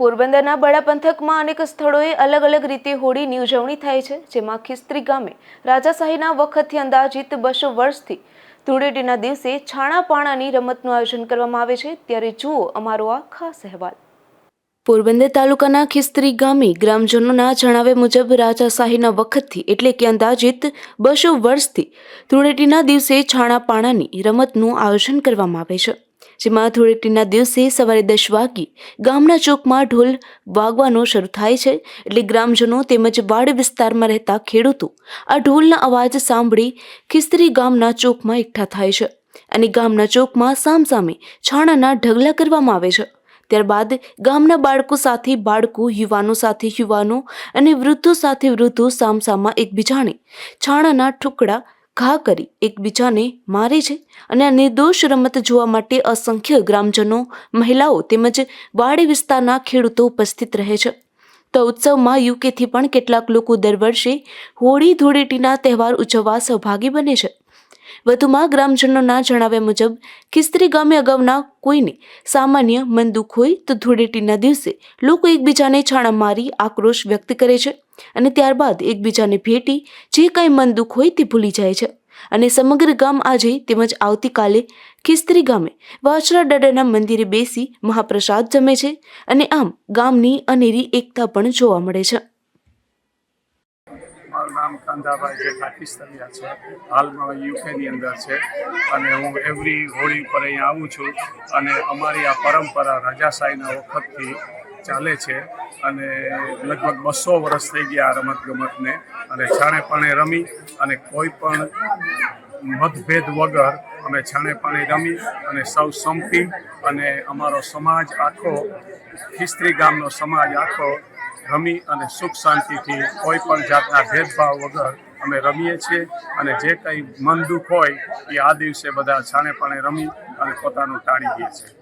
પોરબંદરના બડા પંથકમાં અનેક સ્થળોએ અલગ અલગ રીતે હોળીની ઉજવણી થાય છે, જેમાં ખિસ્ત્રી ગામે રાજાશાહીના વખતથી અંદાજિત બસો વર્ષથી ધૂળેટીના દિવસે છાણા પાણાની રમતનું આયોજન કરવામાં આવે છે. ત્યારે જુઓ અમારો આ ખાસ અહેવાલ. પોરબંદર તાલુકાના ખિસ્ત્રી ગામે ગ્રામજનોના જણાવ્યા મુજબ રાજાશાહીના વખતથી એટલે કે અંદાજિત બસો વર્ષથી ધૂળેટીના દિવસે છાણા પાણાની રમતનું આયોજન કરવામાં આવે છે. જેમાં ધૂળેટીના દિવસે સવારે દસ વાગે ગામના ચોકમાં ઢોલ વાગવાનો શરૂ થાય છે એટલે ગ્રામજનો તેમજ વાડ વિસ્તારમાં રહેતા ખેડૂતો આ ઢોલના અવાજ સાંભળી ખિસ્તરી ગામના ચોકમાં એકઠા થાય છે અને ગામના ચોકમાં સામસામે છાણાના ઢગલા કરવામાં આવે છે. ત્યારબાદ ગામના બાળકો સાથે બાળકો, યુવાનો સાથે યુવાનો અને વૃદ્ધો સાથે વૃદ્ધો સામસામા એકબીજાને છાણાના ટુકડા ઘા કરી એકબીજાને મારે છે અને આ નિર્દોષ રમત જોવા માટે અસંખ્ય ગ્રામજનો, મહિલાઓ તેમજ વાડી વિસ્તારના ખેડૂતો ઉપસ્થિત રહે છે. તો ઉત્સવમાં યુકેથી પણ કેટલાક લોકો દર વર્ષે હોળી, ધૂળેટીના તહેવાર ઉજવવા સહભાગી બને છે. વધુમાં ગ્રામજનોના જણાવ્યા મુજબ, ખિસ્ત્રી ગામે અગાઉના કોઈને સામાન્ય મન દુઃખ હોય તો ધૂળેટીના દિવસે લોકો એકબીજાને છાણા મારી આક્રોશ વ્યક્ત કરે છે અને ત્યારબાદ એકબીજાને ભેટી જે કાંઈ મન દુઃખ હોય તે ભૂલી જાય છે. અને સમગ્ર ગામ આજે તેમજ આવતીકાલે ખિસ્ત્રી ગામે વાછરા દાદાના મંદિરે બેસી મહાપ્રસાદ જમે છે અને આમ ગામની અનેરી એકતા પણ જોવા મળે છે. કાંધાભાઈ જે પાકિસ્તાનીયા છે, હાલમાં યુકેની અંદર છે. અને હું એવરી હોળી પર અહીંયા આવું છું. અને અમારી આ પરંપરા રાજાશાહીના વખતથી ચાલે છે. અને લગભગ બસો વર્ષ થઈ ગયા આ રમતગમતને. અને છાણે પાણે રમી અને કોઈ પણ મતભેદ વગર અમે છાણે પાણી રમી અને સૌ સંપી અને અમારો સમાજ આખો, ખિસ્ત્રી ગામનો સમાજ આખો રમી અને સુખ શાંતિથી કોઈ પણ જાતના ભેદભાવ વગર અમે રમીએ છીએ અને જે કંઈ મન દુઃખ હોય એ આ દિવસે બધા છાણે રમી અને પોતાનું ટાળી દે છે.